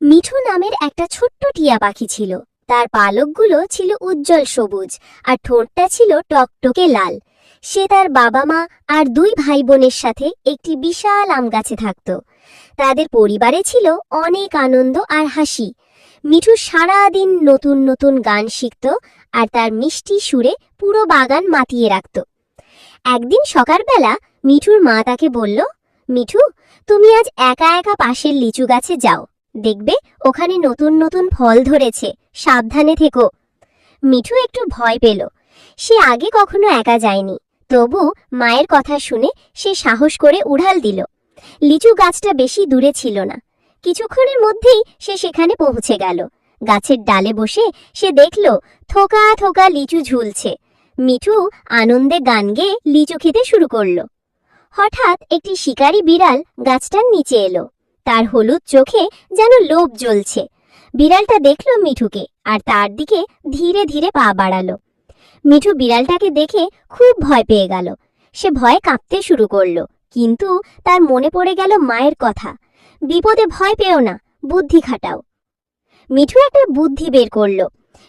মিঠু নামের একটা ছোট্ট টিয়া পাখি ছিল। তার পালকগুলো ছিল উজ্জ্বল সবুজ আর ঠোঁটটা ছিল টকটকে লাল। সে তার বাবা মা আর দুই ভাই বোনের সাথে একটি বিশাল আম গাছে থাকত। তাদের পরিবারে ছিল অনেক আনন্দ আর হাসি। মিঠু সারাদিন নতুন নতুন গান শিখত আর তার মিষ্টি সুরে পুরো বাগান মাতিয়ে রাখত। একদিন সকালবেলা মিঠুর মা তাকে বলল, মিঠু, তুমি আজ একা একা পাশের লিচু গাছে যাও। দেখবে, ওখানে নতুন নতুন ফল ধরেছে। সাবধানে থেকো। মিঠু একটু ভয় পেল। সে আগে কখনো একা যায়নি। তবু মায়ের কথা শুনে সে সাহস করে উড়াল দিল। লিচু গাছটা বেশি দূরে ছিল না। কিছুক্ষণের মধ্যেই সে সেখানে পৌঁছে গেল। গাছের ডালে বসে সে দেখল, থোকা থোকা লিচু ঝুলছে। মিঠু আনন্দে গান গেয়ে লিচু খেতে শুরু করল। হঠাৎ একটি শিকারী বিড়াল গাছটার নিচে এলো। তার হলুদ চোখে যেন লোভ জ্বলছে। বিড়ালটা দেখল মিঠুকে আর তার দিকে ধীরে ধীরে পা বাড়ালো। মিঠু বিড়ালটাকে দেখে খুব ভয় পেয়ে গেল। সে ভয়ে কাঁপতে শুরু করল, কিন্তু তার মনে পড়ে গেল মায়ের কথা। বিপদে ভয় পেও না, বুদ্ধি খাটাও। মিঠু একটা বুদ্ধি বের করল।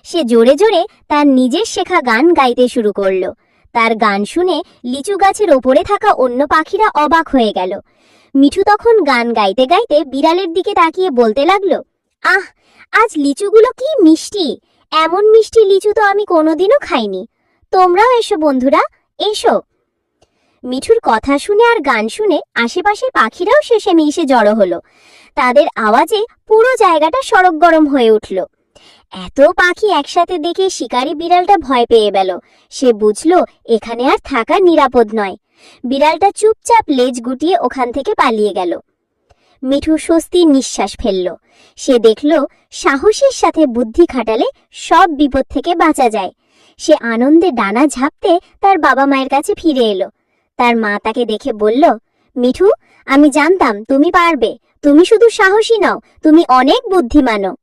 সে জোরে জোরে তার নিজের শেখা গান গাইতে শুরু করল। তার গান শুনে লিচু গাছের ওপরে থাকা অন্য পাখিরা অবাক হয়ে গেল। মিঠু তখন গান গাইতে গাইতে বিড়ালের দিকে তাকিয়ে বলতে লাগল, আহ, আজ লিচুগুলো কি মিষ্টি! এমন মিষ্টি লিচু তো আমি কোনোদিনও খাইনি। তোমরাও এসো বন্ধুরা, এসো। মিঠুর কথা শুনে আর গান শুনে আশেপাশের পাখিরাও শেষে মিশে জড়ো হলো। তাদের আওয়াজে পুরো জায়গাটা সড়ক গরম হয়ে উঠল। এত পাখি একসাথে দেখে শিকারি বিড়ালটা ভয় পেয়ে গেল। সে বুঝল, এখানে আর থাকা নিরাপদ নয়। বিড়ালটা চুপচাপ লেজ গুটিয়ে ওখান থেকে পালিয়ে গেল। মিঠু স্বস্তির নিঃশ্বাস ফেলল। সে দেখল, সাহসের সাথে বুদ্ধি খাটালে সব বিপদ থেকে বাঁচা যায়। সে আনন্দে ডানা ঝাঁপতে তার বাবা মায়ের কাছে ফিরে এলো। তার মা তাকে দেখে বলল, মিঠু, আমি জানতাম তুমি পারবে। তুমি শুধু সাহসী নও, তুমি অনেক বুদ্ধিমানও।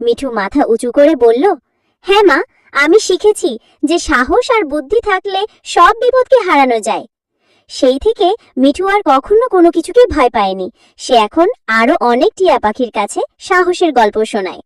মিঠু মাথা উঁচু করে বলল হ্যাঁ মা, আমি শিখেছি যে সাহস আর বুদ্ধি থাকলে সব বিপদকে হারানো যায়। সেই থেকে মিঠু আর কখনো কোনো কিছুকে ভয় পায়নি। সে এখন আরও অনেক টিয়া পাখির কাছে সাহসের গল্প শোনায়।